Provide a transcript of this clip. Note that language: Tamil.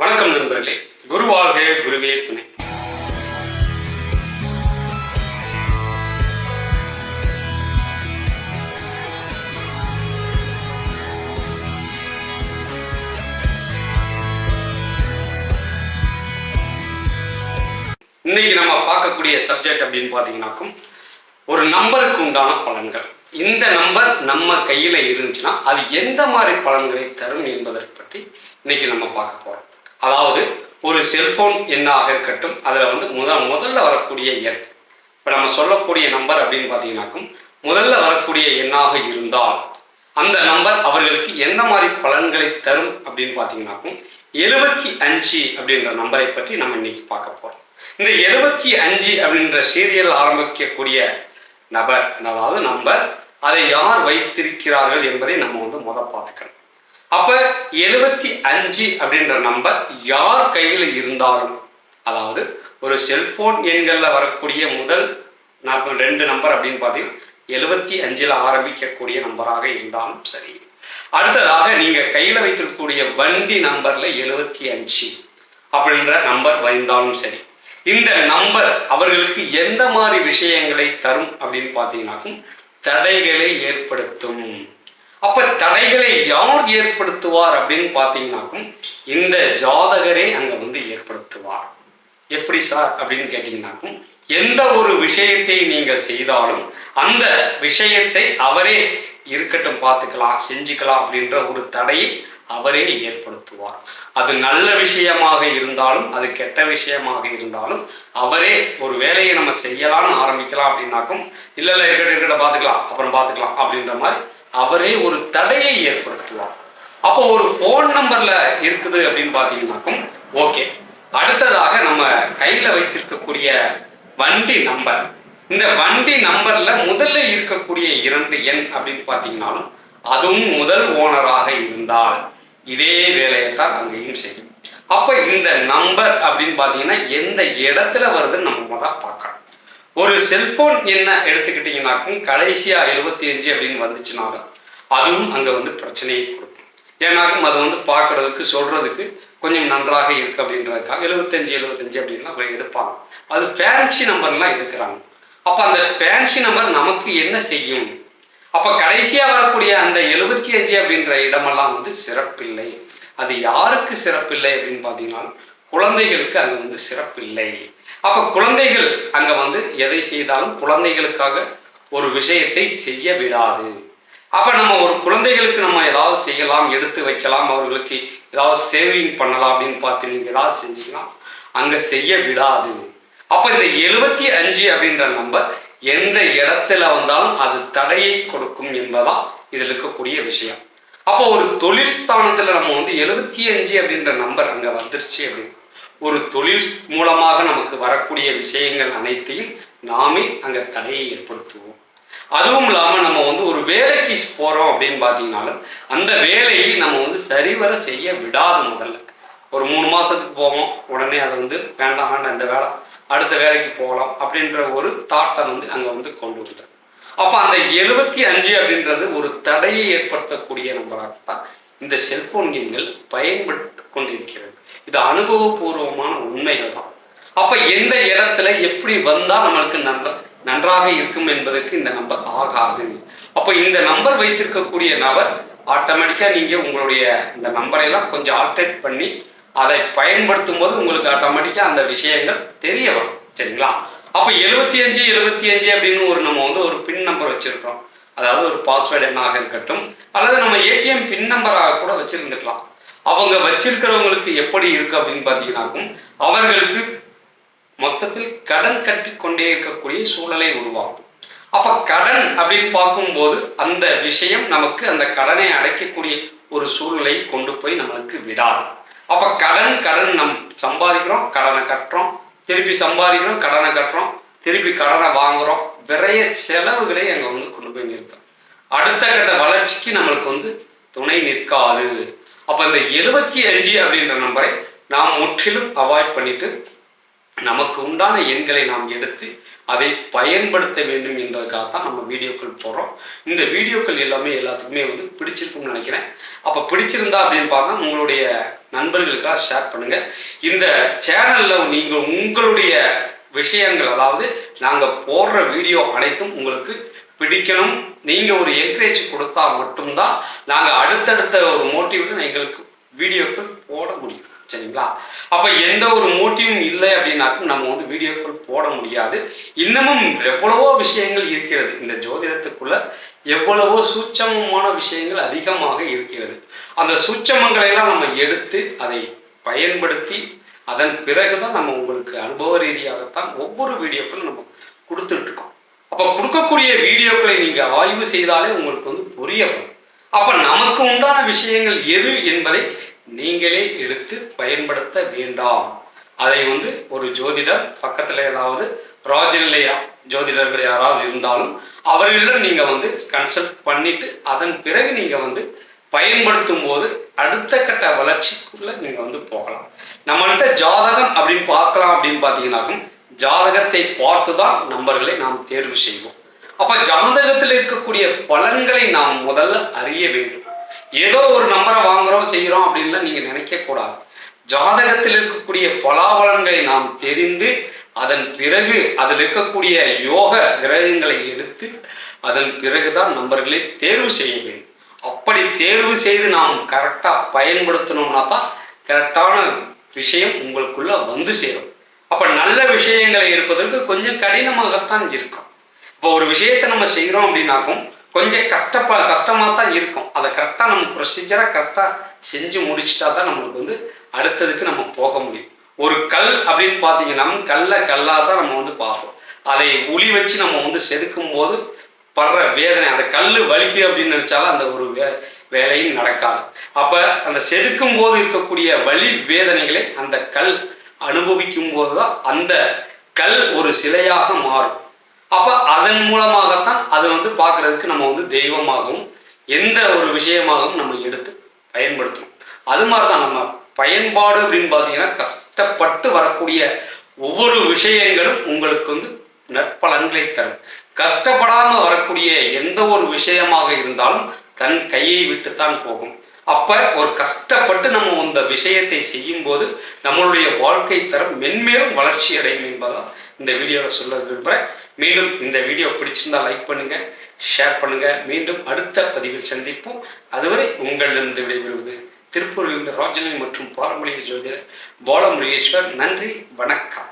வணக்கம் நண்பர்களே. குரு குருவே துணை. இன்னைக்கு நம்ம பார்க்கக்கூடிய சப்ஜெக்ட் அப்படின்னு பார்த்தீங்கன்னாக்கும் ஒரு நம்பருக்கு உண்டான பலன்கள். இந்த நம்பர் நம்ம கையில் இருந்துச்சுன்னா அது எந்த மாதிரி பலன்களை தரும் என்பதை பற்றி இன்னைக்கு நம்ம பார்க்க போகிறோம் அதாவது ஒரு செல்ஃபோன் எண்ணாக இருக்கட்டும் அதில் வந்து முத முதல்ல வரக்கூடிய எண். இப்போ நம்ம சொல்லக்கூடிய நம்பர் அப்படின்னு பார்த்தீங்கன்னாக்கும் முதல்ல வரக்கூடிய எண்ணாக இருந்தால் அந்த நம்பர் அவர்களுக்கு எந்த மாதிரி பலன்களை தரும் அப்படின்னு பார்த்தீங்கன்னாக்கும் எழுபத்தி அஞ்சு அப்படின்ற நம்பரை பற்றி நம்ம இன்னைக்கு பார்க்க போகிறோம் இந்த எழுபத்தி அஞ்சு அப்படின்ற சீரியல் ஆரம்பிக்கக்கூடிய நபர் அதாவது நம்பர் அதை யார் வைத்திருக்கிறார்கள் என்பதை நம்ம வந்து முத பார்த்துக்கணும். அப்ப எழுபத்தி அஞ்சு அப்படின்ற நம்பர் யார் கையில் இருந்தாலும் அதாவது ஒரு செல்போன் எண்களில் வரக்கூடிய முதல் நாற்பது ரெண்டு நம்பர் அப்படின்னு பார்த்தீங்கன்னா எழுபத்தி அஞ்சில் ஆரம்பிக்கக்கூடிய நம்பராக இருந்தாலும் சரி. அடுத்ததாக நீங்க கையில் வைத்திருக்கக்கூடிய வண்டி நம்பர்ல எழுபத்தி அஞ்சு அப்படின்ற நம்பர் வைந்தாலும் சரி. இந்த நம்பர் அவர்களுக்கு எந்த மாதிரி விஷயங்களை தரும் அப்படின்னு பார்த்தீங்கன்னாக்கும் தடைகளை ஏற்படுத்தும். அப்போ தடைகளை யார் ஏற்படுத்துவார் அப்படின்னு பார்த்தீங்கன்னாக்கும் இந்த ஜாதகரே அங்கே வந்து ஏற்படுத்துவார். எப்படி சார் அப்படின்னு கேட்டிங்கனாக்கும் எந்த ஒரு விஷயத்தை நீங்கள் செய்தாலும் அந்த விஷயத்தை அவரே இருக்கட்டும் பார்த்துக்கலாம் செஞ்சுக்கலாம் அப்படின்ற ஒரு தடையை அவரே ஏற்படுத்துவார். அது நல்ல விஷயமாக இருந்தாலும் அது கெட்ட விஷயமாக இருந்தாலும் அவரே ஒரு வேலையை நம்ம செய்யலாம்னு ஆரம்பிக்கலாம் அப்படின்னாக்கும் இல்லை இல்லை இருக்கட்டும் இருக்கட்டும் பார்த்துக்கலாம் அப்புறம் பார்த்துக்கலாம் அப்படின்ற மாதிரி அவரே ஒரு தடையை ஏற்படுத்துவார். அப்போ ஒரு ஃபோன் நம்பர்ல இருக்குது அப்படின்னு பார்த்தீங்கன்னாக்கும் ஓகே அடுத்ததாக நம்ம கையில வைத்திருக்கக்கூடிய வண்டி நம்பர் இந்த வண்டி நம்பர்ல முதல்ல இருக்கக்கூடிய இரண்டு எண் அப்படின்னு பார்த்தீங்கன்னாலும் அதுவும் முதல் ஓனராக இருந்தால் இதே வேலையை தான் அங்கேயும் செய்யும். அப்போ இந்த நம்பர் அப்படின்னு பார்த்தீங்கன்னா எந்த இடத்துல வருதுன்னு நம்ம முதல் பார்க்கணும். ஒரு செல்போன் என்ன எடுத்துக்கிட்டிங்கனாக்கும் கடைசியா எழுபத்தி அஞ்சு அப்படின்னு வந்துச்சுனாலும் அதுவும் அங்க வந்து பிரச்சனையை கொடுக்கும். ஏன்னாக்கும் அது வந்து பார்க்கறதுக்கு சொல்றதுக்கு கொஞ்சம் நன்றாக இருக்கு அப்படின்றதுக்காக எழுபத்தஞ்சு எழுபத்தஞ்சு அப்படின்லாம் போய் எடுப்பாங்க. அது ஃபேன்சி நம்பர்லாம் எடுக்கிறாங்க. அப்ப அந்த ஃபேன்சி நம்பர் நமக்கு என்ன செய்யும்? அப்ப கடைசியா வரக்கூடிய அந்த எழுபத்தி அஞ்சு அப்படின்ற இடமெல்லாம் வந்து சிறப்பில்லை. அது யாருக்கு சிறப்பில்லை அப்படின்னு பார்த்தீங்கன்னா குழந்தைகளுக்கு அங்கே வந்து சிறப்பில்லை. அப்ப குழந்தைகள் அங்க வந்து எதை செய்தாலும் குழந்தைகளுக்காக ஒரு விஷயத்தை செய்ய விடாது. அப்ப நம்ம ஒரு குழந்தைகளுக்கு நம்ம ஏதாவது செய்யலாம் எடுத்து வைக்கலாம் அவர்களுக்கு ஏதாவது சேவிங் பண்ணலாம் அப்படின்னு பார்த்து நீங்கள் ஏதாவது செஞ்சீங்கன்னா அங்க செய்ய விடாது. அப்ப இந்த எழுபத்தி அஞ்சு அப்படின்ற நம்பர் எந்த இடத்துல வந்தாலும் அது தடையை கொடுக்கும் என்பதா இதில் இருக்கக்கூடிய விஷயம். அப்போ ஒரு தொழில் ஸ்தானத்துல நம்ம வந்து எழுபத்தி அஞ்சு அப்படின்ற நம்பர் அங்க வந்துருச்சு அப்படின்னு ஒரு தொழில் மூலமாக நமக்கு வரக்கூடிய விஷயங்கள் அனைத்தையும் நாமே அங்கே தடையை ஏற்படுத்துவோம். அதுவும் இல்லாமல் நம்ம வந்து ஒரு வேலைக்கு போகிறோம் அப்படின்னு பார்த்தீங்கனாலும் அந்த வேலையை நம்ம வந்து சரிவர செய்ய விடாது முதல்ல. ஒரு மூணு மாதத்துக்கு போவோம் உடனே அதை வந்து வேண்டாம் வேண்டாம் இந்த வேலை அடுத்த வேலைக்கு போகலாம் அப்படின்ற ஒரு தாட்டை வந்து அங்கே வந்து கொண்டு வந்துடும் அப்போ அந்த எழுபத்தி அஞ்சு அப்படின்றது ஒரு தடையை ஏற்படுத்தக்கூடிய நம்பராகத்தான் இந்த செல்போன் கேம்கள் பயன்பட்டு கொண்டிருக்கிறது இது அனுபவபூர்வமான உண்மைகள் தான். அப்போ எந்த இடத்துல எப்படி வந்தால் நம்மளுக்கு நன்ற நன்றாக இருக்கும் என்பதற்கு இந்த நம்பர் ஆகாது. அப்போ இந்த நம்பர் வைத்திருக்கக்கூடிய நபர் ஆட்டோமேட்டிக்காக நீங்கள் உங்களுடைய இந்த நம்பரை எல்லாம் கொஞ்சம் ஆல்ட்ரேட் பண்ணி அதை பயன்படுத்தும் போது உங்களுக்கு ஆட்டோமேட்டிக்காக அந்த விஷயங்கள் தெரிய வரும். சரிங்களா? அப்போ எழுபத்தி அஞ்சு எழுபத்தி அஞ்சு அப்படின்னு ஒரு நம்ம வந்து ஒரு பின் நம்பர் வச்சுருக்கோம் அதாவது ஒரு பாஸ்வேர்டு எண்ணாக இருக்கட்டும் அல்லது நம்ம ஏடிஎம் பின் நம்பராக கூட வச்சுருந்துக்கலாம். அவங்க வச்சிருக்கிறவங்களுக்கு எப்படி இருக்கு அப்படின்னு பார்த்தீங்கன்னாக்கும் அவர்களுக்கு மொத்தத்தில் கடன் கட்டி கொண்டே இருக்கக்கூடிய சூழலை உருவாக்கும். அப்போ கடன் அப்படின்னு பார்க்கும்போது அந்த விஷயம் நமக்கு அந்த கடனை அடைக்கக்கூடிய ஒரு சூழ்நிலை கொண்டு போய் நம்மளுக்கு விடாது. அப்போ கடன் கடன் நம் சம்பாதிக்கிறோம் கடனை கட்டுறோம் திருப்பி சம்பாதிக்கிறோம் கடனை கட்டுறோம் திருப்பி கடனை வாங்குறோம். விரைய செலவுகளை எங்கள் வந்து கொண்டு போய் நிறுத்தும் அடுத்த கட்ட வளர்ச்சிக்கு நம்மளுக்கு வந்து துணை நிற்காது. அப்போ இந்த எழுபத்தி அஞ்சு அப்படின்ற நம்பரை நாம் முற்றிலும் அவாய்ட் பண்ணிட்டு நமக்கு உண்டான எண்களை நாம் எடுத்து அதை பயன்படுத்த வேண்டும் என்பதற்காகத்தான் நம்ம வீடியோக்கள் போடுறோம். இந்த வீடியோக்கள் எல்லாமே எல்லாத்துக்குமே வந்து பிடிச்சிருக்கும்னு நினைக்கிறேன். அப்போ பிடிச்சிருந்தா அப்படின்னு பார்த்தா உங்களுடைய நண்பர்களுக்காக ஷேர் பண்ணுங்கள் இந்த சேனலில் நீங்கள் உங்களுடைய விஷயங்கள் அதாவது நாங்கள் போடுற வீடியோ அனைத்தும் உங்களுக்கு பிடிக்கணும். நீங்கள் ஒரு என்கரேஜ் கொடுத்தா மட்டும்தான் நாங்கள் அடுத்தடுத்த ஒரு மோட்டிவில் எங்களுக்கு வீடியோக்கள் போட முடியும். சரிங்களா? அப்போ எந்த ஒரு மோட்டிவும் இல்லை அப்படின்னாக்கும் நம்ம வந்து வீடியோக்கள் போட முடியாது. இன்னமும் எவ்வளவோ விஷயங்கள் இருக்கிறது. இந்த ஜோதிடத்துக்குள்ள எவ்வளவோ சூட்சமமான விஷயங்கள் அதிகமாக இருக்கிறது. அந்த சூட்சமங்களை எல்லாம் நம்ம எடுத்து அதை பயன்படுத்தி அதன் பிறகுதான் நம்ம உங்களுக்கு அனுபவ ரீதியாகத்தான் ஒவ்வொரு வீடியோக்களும் நம்ம கொடுத்துட்டு இருக்கோம் அப்போ கொடுக்கக்கூடிய வீடியோக்களை நீங்க ஆய்வு செய்தாலே உங்களுக்கு வந்து புரிய வரும். அப்ப நமக்கு உண்டான விஷயங்கள் எது என்பதை நீங்களே எடுத்து பயன்படுத்த வேண்டாம். அதை வந்து ஒரு ஜோதிடர் பக்கத்துல ஏதாவது ராஜநிலையா ஜோதிடர்கள் யாராவது இருந்தாலும் அவர்களிடம் நீங்க வந்து கன்சல்ட் பண்ணிட்டு அதன் பிறகு நீங்க வந்து பயன்படுத்தும் போது அடுத்த கட்ட வளர்ச்சிக்குள்ள நீங்க வந்து போகலாம். நம்மள்கிட்ட ஜாதகம் அப்படின்னு பார்க்கலாம் அப்படின்னு பார்த்தீங்கன்னாக்கும் ஜாதகத்தை பார்த்து தான் நம்பர்களை நாம் தேர்வு செய்வோம். அப்போ ஜாதகத்தில் இருக்கக்கூடிய பலன்களை நாம் முதல்ல அறிய வேண்டும். ஏதோ ஒரு நம்பரை வாங்குறோம் செய்கிறோம் அப்படின்லாம் நீங்கள் நினைக்கக்கூடாது ஜாதகத்தில் இருக்கக்கூடிய பலாபலன்களை நாம் தெரிந்து அதன் பிறகு அதில் இருக்கக்கூடிய யோக கிரகங்களை எடுத்து அதன் பிறகுதான் நம்பர்களை தேர்வு செய்ய வேண்டும். அப்படி தேர்வு செய்து நாம் கரெக்டாக பயன்படுத்தணும்னா தான் கரெக்டான விஷயம் உங்களுக்குள்ள வந்து சேரும். அப்போ நல்ல விஷயங்களை இருப்பதற்கு கொஞ்சம் கடினமாகத்தான் இருக்கும். இப்போ ஒரு விஷயத்தை நம்ம செய்கிறோம் அப்படின்னாக்கும் கொஞ்சம் கஷ்டப்பா கஷ்டமாக தான் இருக்கும். அதை கரெக்டாக நம்ம ப்ரொசீஜராக கரெக்டாக செஞ்சு முடிச்சிட்டா தான் நம்மளுக்கு வந்து அடுத்ததுக்கு நம்ம போக முடியும். ஒரு கல் அப்படின்னு பார்த்தீங்கன்னா கல்லை கல்லாக தான் நம்ம வந்து பார்ப்போம். அதை உளி வச்சு நம்ம வந்து செதுக்கும் போது படுற வேதனை அந்த கல் வலிக்குது அப்படின்னு நினச்சாலும் அந்த ஒரு வே வேலையும் நடக்காது. அப்போ அந்த செதுக்கும் போது இருக்கக்கூடிய வழி வேதனைகளை அந்த கல் அனுபவிக்கும் போது தான் அந்த கல் ஒரு சிலையாக மாறும். அப்போ அதன் மூலமாகத்தான் அது வந்து பார்க்கறதுக்கு நம்ம வந்து தெய்வமாகவும் எந்த ஒரு விஷயமாகவும் நம்ம எடுத்து பயன்படுத்தணும். அது மாதிரி தான் நம்ம பயன்பாடு அப்படின்னு பார்த்தீங்கன்னா கஷ்டப்பட்டு வரக்கூடிய ஒவ்வொரு விஷயங்களும் உங்களுக்கு வந்து நற்பலன்களை தரும். கஷ்டப்படாமல் வரக்கூடிய எந்த ஒரு விஷயமாக இருந்தாலும் தன் கையை விட்டுத்தான் போகும். அப்போ ஒரு கஷ்டப்பட்டு நம்ம இந்த விஷயத்தை செய்யும் போது நம்மளுடைய வாழ்க்கை தரம் மென்மேலும் வளர்ச்சி அடையும் என்பதால் இந்த வீடியோவில் சொல்ல விரும்புகிறேன் மீண்டும் இந்த வீடியோ பிடிச்சிருந்தா லைக் பண்ணுங்கள் ஷேர் பண்ணுங்கள் மீண்டும் அடுத்த பதிவில் சந்திப்போம். அதுவரை உங்களிடம் விடைபெறுவது திருப்பூரிலிருந்து ராஜனை மற்றும் பாரம்பரிய ஜோதிடர் பாலமுருகேஸ்வர். நன்றி வணக்கம்.